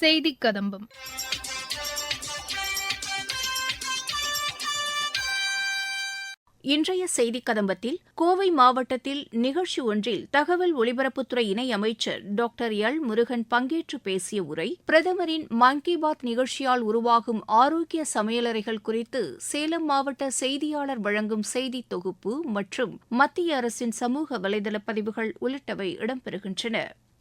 செய்தி கதம்பம். இன்றைய செய்திக் கதம்பத்தில் கோவை மாவட்டத்தில் நிகழ்ச்சி ஒன்றில் தகவல் ஒலிபரப்புத்துறை இணை அமைச்சர் டாக்டர் எல் முருகன் பங்கேற்று பேசிய உரை பிரதமரின் மன் கி பாத் நிகழ்ச்சியால் உருவாகும் ஆரோக்கிய சமையலறைகள் குறித்து சேலம் மாவட்ட செய்தியாளர் வழங்கும் செய்தி தொகுப்பு மற்றும் மத்திய அரசின் சமூக வலைதள பதிவுகள் உள்ளிட்டவை இடம்பெறுகின்றன.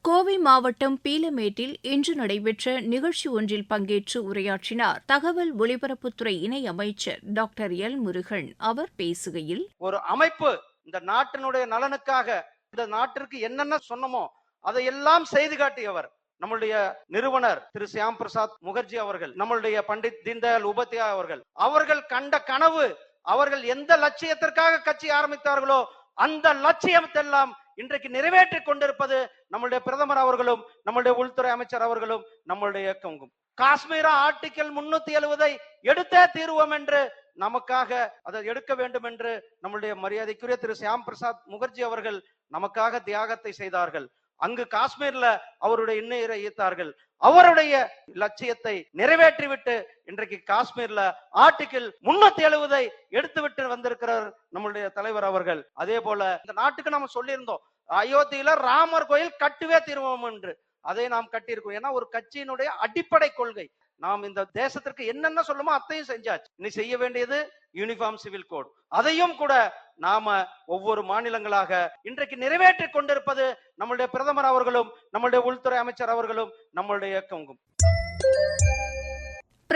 கோவை மாவட்டம் பீலமேட்டில் இன்று நடைபெற்ற நிகழ்ச்சி ஒன்றில் பங்கேற்று உரையாற்றினார் தகவல் ஒலிபரப்புத்துறை இணை அமைச்சர் டாக்டர் எல் முருகன். அவர் பேசுகையில் ஒரு அமைப்பு இந்த நாட்டினுடைய நலனுக்காக இந்த நாட்டிற்கு என்னென்ன சொன்னமோ அதையெல்லாம் செய்து காட்டியவர் நம்மளுடைய நிறுவனர் திரு சியாம் பிரசாத் முகர்ஜி அவர்கள் நம்மளுடைய பண்டித் தீன்தயாள் உபாத்யாய் அவர்கள். அவர்கள் கண்ட கனவு அவர்கள் எந்த லட்சியத்திற்காக கட்சி ஆரம்பித்தார்களோ அந்த லட்சியத்தெல்லாம் இன்றைக்கு நிறைவேற்றி கொண்டிருப்பது நம்மளுடைய பிரதமர் அவர்களும் நம்மளுடைய உள்துறை அமைச்சர் அவர்களும் நம்மளுடைய இயக்கமும். காஷ்மீரா ஆர்டிக்கல் முன்னூத்தி எழுவதை எடுத்தே தீர்வோம் என்று நமக்காக அதை எடுக்க வேண்டும் என்று நம்முடைய மரியாதைக்குரிய திரு சியாம் பிரசாத் முகர்ஜி அவர்கள் நமக்காக தியாகத்தை செய்தார்கள். அங்கு காஷ்மீர்ல அவருடைய இன்னுயிரை ஈர்த்தார்கள். அவருடைய லட்சியத்தை நிறைவேற்றிவிட்டு இன்றைக்கு காஷ்மீர்ல ஆர்டிகிள் முன்னூத்தி எழுவதை எடுத்துவிட்டு வந்திருக்கிறார் நம்மளுடைய தலைவர் அவர்கள். அதே போல இந்த நாட்டுக்கு நம்ம சொல்லியிருந்தோம் அயோத்தியில ராமர் கோயில் கட்டுவே தீர்வோம் என்று. அதை நாம் கட்டியிருக்கோம். ஏன்னா ஒரு கட்சியினுடைய அடிப்படை கொள்கை. நாம் இந்த தேசத்திற்கு என்னென்ன சொல்லுமோ அத்தையும் செஞ்சாச்சு. இனி செய்ய வேண்டியது யூனிஃபார்ம் சிவில் கோட் அதையும் கூட நாம ஒவ்வொரு மாநிலங்களாக இன்றைக்கு நிறைவேற்றிக் கொண்டிருப்பது நம்மளுடைய பிரதமர் அவர்களும் நம்மளுடைய உள்துறை அமைச்சர் அவர்களும் நம்மளுடைய இயக்கமும்.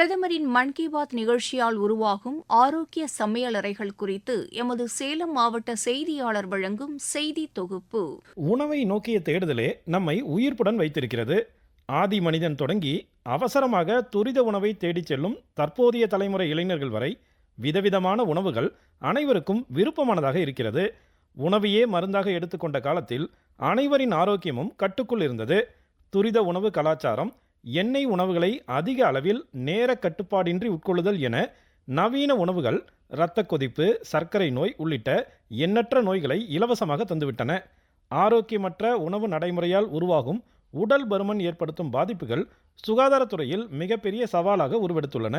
பிரதமரின் மன் கி பாத் நிகழ்ச்சியால் உருவாகும் ஆரோக்கிய சமையலறைகள் குறித்து எமது சேலம் மாவட்ட செய்தியாளர் வழங்கும் செய்தி தொகுப்பு. உணவை நோக்கிய தேடுதலே நம்மை உயிர்ப்புடன் வைத்திருக்கிறது. ஆதி மனிதன் தொடங்கி அவசரமாக துரித உணவை தேடிச் செல்லும் தற்போதைய தலைமுறை இளைஞர்கள் வரை விதவிதமான உணவுகள் அனைவருக்கும் விருப்பமானதாக இருக்கிறது. உணவையே மருந்தாக எடுத்துக்கொண்ட காலத்தில் அனைவரின் ஆரோக்கியமும் கட்டுக்குள் இருந்தது. துரித உணவு கலாச்சாரம் எண்ணெய் உணவுகளை அதிக அளவில் நேர கட்டுப்பாடின்றி உட்கொள்ளுதல் என நவீன உணவுகள் இரத்த கொதிப்பு சர்க்கரை நோய் உள்ளிட்ட எண்ணற்ற நோய்களை இலவசமாக தந்துவிட்டன. ஆரோக்கியமற்ற உணவு நடைமுறையால் உருவாகும் உடல் பருமன் ஏற்படுத்தும் பாதிப்புகள் சுகாதாரத்துறையில் மிகப்பெரிய சவாலாக உருவெடுத்துள்ளன.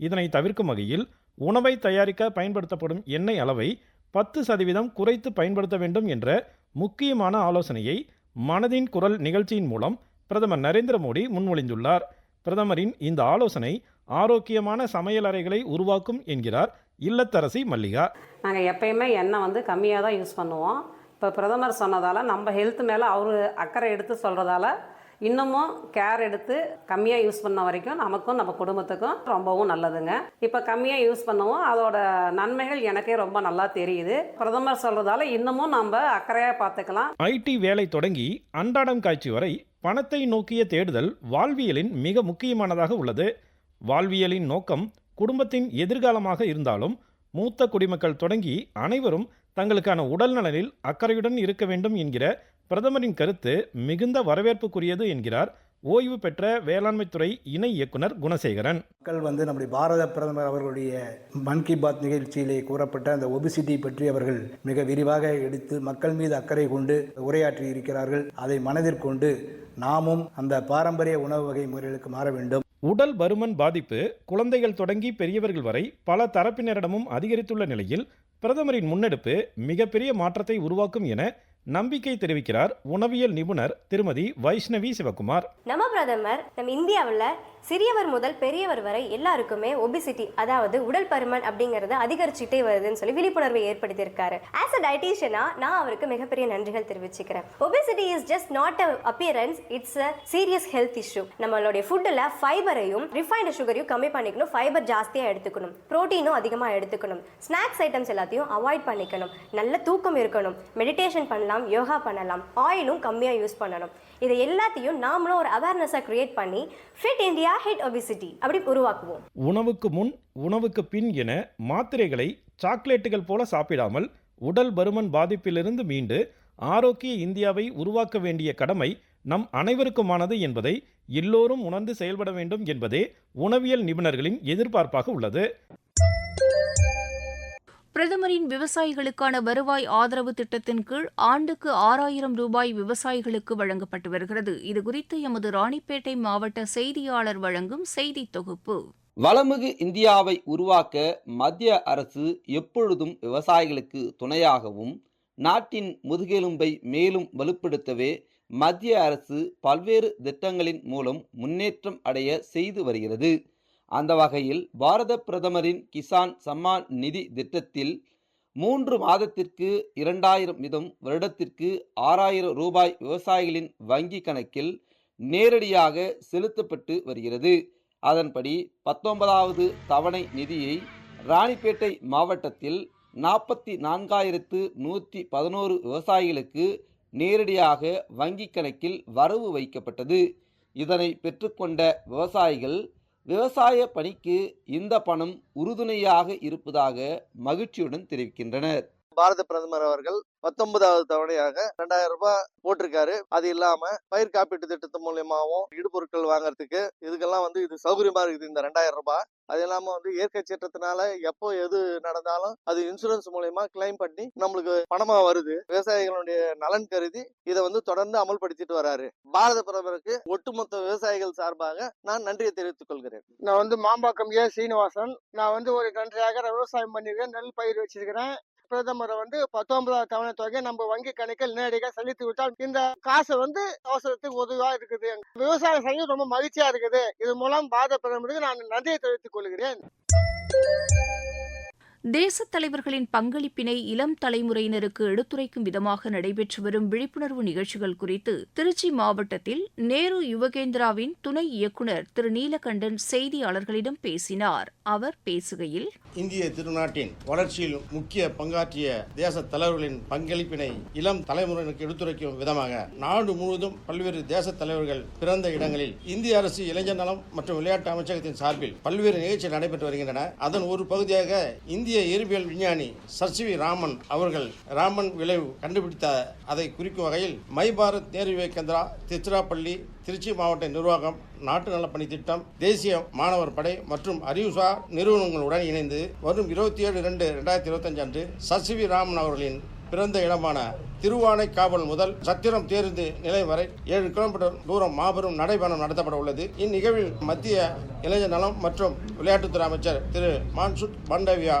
இதனை தவிர்க்கும் வகையில் உணவை தயாரிக்க பயன்படுத்தப்படும் எண்ணெய் அளவை பத்து சதவீதம் குறைத்து பயன்படுத்த வேண்டும் என்ற முக்கியமான ஆலோசனையை மனதின் குரல் நிகழ்ச்சியின் மூலம் பிரதமர் நரேந்திர மோடி முன்மொழிந்துள்ளார். பிரதமரின் இந்த ஆலோசனை ஆரோக்கியமான சமையலறைகளை உருவாக்கும் என்கிறார் இல்லத்தரசி மல்லிகா. நாங்கள் எப்பயுமே எண்ணெய் வந்து கம்மியாக தான் யூஸ் பண்ணுவோம். இப்போ பிரதமர் சொன்னதால் நம்ம ஹெல்த் மேலே அவர் அக்கறை எடுத்து சொல்கிறதால இன்னமும் கேர் எடுத்து கம்மியாக யூஸ் பண்ண வரைக்கும் நமக்கும் நம்ம குடும்பத்துக்கும் ரொம்பவும் நல்லதுங்க. இப்போ கம்மியாக யூஸ் பண்ணவும் அதோட நன்மைகள் எனக்கே ரொம்ப நல்லா தெரியுது. பிரதமர் சொல்கிறதால இன்னமும் நம்ம அக்கறையாக பார்த்துக்கலாம் ஐடி வேலை தொடங்கி அன்றாடம் காட்சி வரை பணத்தை நோக்கிய தேடுதல் வாழ்வியலின் மிக முக்கியமானதாக உள்ளது. வாழ்வியலின் நோக்கம் குடும்பத்தின் எதிர்காலமாக இருந்தாலும் மூத்த குடிமக்கள் தொடங்கி அனைவரும் தங்களுக்கான உடல் நலனில் அக்கறையுடன் இருக்க வேண்டும் என்கிற பிரதமரின் கருத்து மிகுந்த வரவேற்புக்குரியது என்கிறார் ஓய்வு பெற்ற வேளாண்மைத்துறை இணை இயக்குனர் குணசேகரன். மக்கள் வந்து நம்முடைய பாரத பிரதமர் அவர்களுடைய மன் கி பாத் நிகழ்ச்சியிலே கூறப்பட்ட அந்த ஒபிசிட்டி பற்றி அவர்கள் மிக விரிவாக எடுத்து மக்கள் மீது அக்கறை கொண்டு உரையாற்றி இருக்கிறார்கள். அதை மனதிற்கொண்டு நாமும் அந்த பாரம்பரிய உணவு வகை முறைகளுக்கு மாற வேண்டும். உடல் பருமன் பாதிப்பு குழந்தைகள் தொடங்கி பெரியவர்கள் வரை பல தரப்பினரிடமும் அதிகரித்துள்ள நிலையில் பிரதமரின் முன்னெடுப்பு மிகப்பெரிய மாற்றத்தை உருவாக்கும் என நம்பிக்கை தெரிவிக்கிறார் உணவியல் நிபுணர் திருமதி வைஷ்ணவி சிவகுமார். நம்ம பிரதமர் நம்ம இந்தியாவில் சிறியவர் முதல் பெரியவர் வரை எல்லாருக்குமே ஒபிசிட்டி அதாவது உடல் பருமன் அப்படிங்கிறது அதிகரிச்சுட்டே வருதுன்னு சொல்லி விழிப்புணர்வை ஏற்படுத்தியிருக்காரு. ஆஸ் அ டயட்டீஷியனா நான் அவருக்கு மிகப்பெரிய நன்றிகள் தெரிவிச்சுக்கிறேன். Obesity is just not a appearance it's a serious health issue நம்மளுடைய ஃபுட்டில் ஃபைபரையும் ரிஃபைன்டு சுகரையும் கம்மி பண்ணிக்கணும் ஃபைபர் ஜாஸ்தியாக எடுத்துக்கணும் ப்ரோட்டீனும் அதிகமாக எடுத்துக்கணும். ஸ்நாக்ஸ் ஐட்டம்ஸ் எல்லாத்தையும் அவாய்ட் பண்ணிக்கணும். நல்ல தூக்கம் இருக்கணும். மெடிடேஷன் பண்ணலாம் யோகா பண்ணலாம். ஆயிலும் கம்மியாக யூஸ் பண்ணணும். இதை எல்லாத்தையும் நாமளும் ஒரு அவேர்னஸாக கிரியேட் பண்ணி ஃபிட் இந்தியா ஹிட் ஒபிசிட்டி அப்படி உருவாக்குவோம். உணவுக்கு முன் உணவுக்கு பின் என மாத்திரைகளை சாக்லேட்டுகள் போல சாப்பிடாமல் உடல் பருமன் பாதிப்பிலிருந்து மீண்டு ஆரோக்கிய இந்தியாவை உருவாக்க வேண்டிய கடமை நம் அனைவருக்குமானது என்பதை எல்லோரும் உணர்ந்து செயல்பட வேண்டும் என்பதே உணவியல் நிபுணர்களின் எதிர்பார்ப்பாக உள்ளது. பிரதமரின் விவசாயிகளுக்கான வருவாய் ஆதரவு திட்டத்தின் கீழ் ஆண்டுக்கு ஆறாயிரம் ரூபாய் விவசாயிகளுக்கு வழங்கப்பட்டு வருகிறது. இதுகுறித்து எமது ராணிப்பேட்டை மாவட்ட செய்தியாளர் வழங்கும் செய்தித் தொகுப்பு. வளமிகு இந்தியாவை உருவாக்க மத்திய அரசு எப்பொழுதும் விவசாயிகளுக்கு துணையாகவும் நாட்டின் முதுகெலும்பை மேலும் வலுப்படுத்தவே மத்திய அரசு பல்வேறு திட்டங்களின் மூலம் முன்னேற்றம் அடைய செய்து வருகிறது. அந்த வகையில் பாரத பிரதமரின் கிசான் சம்மான் நிதி திட்டத்தில் மூன்று மாதத்திற்கு இரண்டாயிரம் வீதம் வருடத்திற்கு ஆறாயிரம் ரூபாய் விவசாயிகளின் வங்கி கணக்கில் நேரடியாக செலுத்தப்பட்டு வருகிறது. அதன்படி பத்தொன்பதாவது தவணை நிதியை ராணிப்பேட்டை மாவட்டத்தில் நாற்பத்தி நான்காயிரத்து நூற்றி பதினோரு விவசாயிகளுக்கு நேரடியாக வங்கி கணக்கில் வரவு வைக்கப்பட்டது. இதனை பெற்றுக்கொண்ட விவசாயிகள் விவசாய பணிக்கு இந்த பணம் உறுதுணையாக இருப்பதாக மகிழ்ச்சியுடன் தெரிவிக்கின்றனர். பாரத பிரதமர் அவர்கள் பத்தொன்பதாவது தவணையாக ரெண்டாயிரம் ரூபாய் போட்டிருக்காரு. அது இல்லாம பயிர் காப்பீட்டு திட்டத்து மூலியமாவும் இடுபொருட்கள் வாங்குறதுக்கு இதுக்கெல்லாம் வந்து இது சௌகரியமா இருக்குது இந்த ரெண்டாயிரம் ரூபாய். அது இல்லாம வந்து இயற்கை சீற்றத்தினால எப்போ எது நடந்தாலும் அது இன்சூரன்ஸ் மூலயமா கிளைம் பண்ணி நம்மளுக்கு பணமா வருது. விவசாயிகளுடைய நலன் கருதி இதை வந்து தொடர்ந்து அமல்படுத்திட்டு வராரு. பாரத பிரதமருக்கு ஒட்டுமொத்த விவசாயிகள் சார்பாக நான் நன்றியை தெரிவித்துக் கொள்கிறேன். நான் வந்து மாம்பாக்கம் ஏ சீனிவாசன். நான் வந்து ஒரு நன்றியாக விவசாயம் பண்ணிருக்கேன் நெல் பயிர் வச்சிருக்கிறேன். பிரதமர் வந்து பத்தொன்பதாவது தவணை தொகை நம்ம வங்கி கணக்கில் நேரடியாக செலுத்தி விட்டால் இந்த காசு வந்து அவசரத்துக்கு உதவியா இருக்குது. விவசாய சங்கம் ரொம்ப மகிழ்ச்சியா இருக்குது. இது மூலம் பாரத பிரதமருக்கு நான் நன்றியை தெரிவித்துக் கொள்கிறேன். தேசத் தலைவர்களின் பங்களிப்பினை இளம் தலைமுறையினருக்கு எடுத்துரைக்கும் விதமாக நடைபெற்று வரும் விழிப்புணர்வு நிகழ்ச்சிகள் குறித்து திருச்சி மாவட்டத்தில் நேரு யுவகேந்திராவின் துணை இயக்குநர் திரு நீலகண்டன் செய்தியாளர்களிடம் பேசினார். அவர் பேசுகையில் இந்திய திருநாட்டின் வளர்ச்சியில் முக்கிய பங்காற்றிய தேச தலைவர்களின் பங்களிப்பினை இளம் தலைமுறையினருக்கு எடுத்துரைக்கும் விதமாக நாடு முழுவதும் பல்வேறு தேச தலைவர்கள் பிறந்த இடங்களில் இந்திய அரசு இளைஞர் நலம் மற்றும் விளையாட்டு அமைச்சகத்தின் சார்பில் பல்வேறு நிகழ்ச்சிகள் நடைபெற்று வருகின்றன. அதன் ஒரு பகுதியாக இந்திய இயற்பியல் விஞ்ஞானி சர் சி வி ராமன் அவர்கள் ராமன் விளைவு கண்டுபிடித்த அதை குறிக்கும் வகையில் மை பாரத் நேரு விவேகேந்திரா திருச்சிராப்பள்ளி திருச்சி மாவட்ட நிர்வாகம் நாட்டு நலப்பணி திட்டம் தேசிய மாணவர் படை மற்றும் அறிவுசார் நிறுவனங்களுடன் இணைந்து வரும் இருபத்தி ஏழு இரண்டு ரெண்டாயிரத்தி இருபத்தஞ்சு அன்று சர் சி வி ராமன் அவர்களின் பிறந்த இடமான திருவானை காவல் முதல் சத்திரம் தேர்ந்து நிலையம் வரை ஏழு கிலோமீட்டர் தூரம் மாபெரும் நடைபயணம் நடத்தப்பட உள்ளது. இந்நிகழ்வில் மத்திய இளைஞர் நலம் மற்றும் விளையாட்டுத்துறை அமைச்சர் திரு மான்சுட் பண்டவியா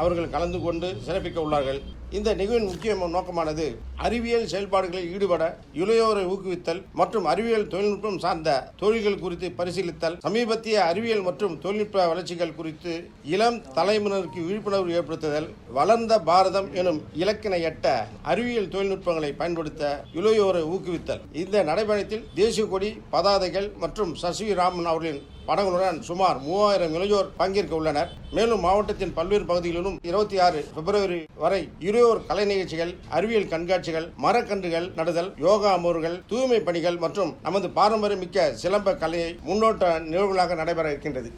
அவர்கள் கலந்து கொண்டு சிறப்பிக்க உள்ளார்கள். இந்த நிகழ்வின் முக்கிய நோக்கமானது அறிவியல் செயல்பாடுகளில் ஈடுபட இளையோரை ஊக்குவித்தல் மற்றும் அறிவியல் தொழில்நுட்பம் சார்ந்த தொழில்கள் குறித்து பரிசீலித்தல் சமீபத்திய அறிவியல் மற்றும் தொழில்நுட்ப வளர்ச்சிகள் குறித்து இளம் தலைமுறைக்கு விழிப்புணர்வு ஏற்படுத்துதல் வளர்ந்த பாரதம் எனும் இலக்கினை எட்ட அறிவியல் தொழில்நுட்பங்களை பயன்படுத்த இளையோரை ஊக்குவித்தல். இந்த நடைபயணத்தில் தேசிய கொடி பதாதைகள் மற்றும் சசி ராமன் அவர்களின் படங்களுடன் சுமார் மூவாயிரம் இளையோர் பங்கேற்க உள்ளனர். மேலும் மாவட்டத்தின் பல்வேறு பகுதிகளிலும் இருபத்தி ஆறு பிப்ரவரி வரை இளையோர் கலை நிகழ்ச்சிகள் அறிவியல் கண்காட்சிகள் மரக்கன்றுகள் நடுதல் யோகா அமர்வுகள் தூய்மை பணிகள் மற்றும் நமது பாரம்பரியமிக்க சிலம்ப கலையை முன்னோட்ட நிகழ்வுகளாக நடைபெற இருக்கின்றது.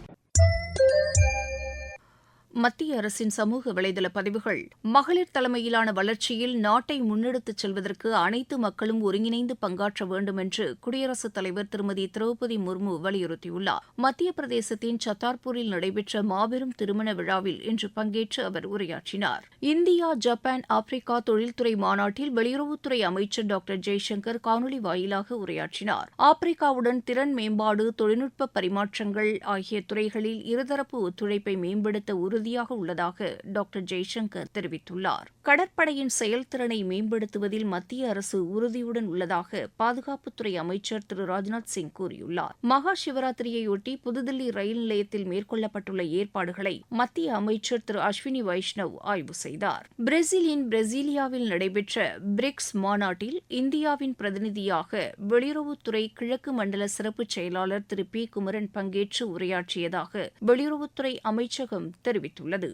மத்திய அரசின் சமூக வலைதள பதிவுகள் மகளிர் தலைமையிலான வளர்ச்சியில் நாட்டை முன்னெடுத்துச் செல்வதற்கு அனைத்து மக்களும் ஒருங்கிணைந்து பங்காற்ற வேண்டும் என்று குடியரசுத் தலைவர் திருமதி திரௌபதி முர்மு வலியுறுத்தியுள்ளார். மத்திய பிரதேசத்தின் சத்தார்பூரில் நடைபெற்ற மாபெரும் திருமண விழாவில் இன்று பங்கேற்று அவர் உரையாற்றினார். இந்தியா ஜப்பான் ஆப்பிரிக்கா தொழில்துறை மாநாட்டில் வெளியுறவுத்துறை அமைச்சர் டாக்டர் ஜெய்சங்கர் காணொலி வாயிலாக உரையாற்றினார். ஆப்பிரிக்காவுடன் திறன் மேம்பாடு தொழில்நுட்ப பரிமாற்றங்கள் ஆகிய துறைகளில் இருதரப்பு ஒத்துழைப்பை மேம்படுத்த உறுதி உறுதியாக உள்ளதாக டாக்டர் ஜெய்சங்கர் தெரிவித்துள்ளார். கடற்படையின் செயல்திறனை மேம்படுத்துவதில் மத்திய அரசு உறுதியுடன் உள்ளதாக பாதுகாப்புத்துறை அமைச்சர் திரு ராஜ்நாத் சிங் கூறியுள்ளார். மகா சிவராத்திரியையொட்டி புதுதில்லி ரயில் நிலையத்தில் மேற்கொள்ளப்பட்டுள்ள ஏற்பாடுகளை மத்திய அமைச்சர் திரு அஸ்வினி வைஷ்ணவ் ஆய்வு செய்தார். பிரேசிலின் பிரேசிலியாவில் நடைபெற்ற பிரிக்ஸ் மாநாட்டில் இந்தியாவின் பிரதிநிதியாக வெளியுறவுத்துறை கிழக்கு மண்டல சிறப்பு செயலாளர் திரு பி. குமரன் பங்கேற்று உரையாற்றியதாக வெளியுறவுத்துறை அமைச்சகம் தெரிவித்துள்ளது. வெளியிட்டுள்ளது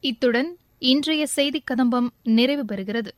இத்துடன் இன்றைய செய்திக் கதம்பம் நிறைவு பெறுகிறது.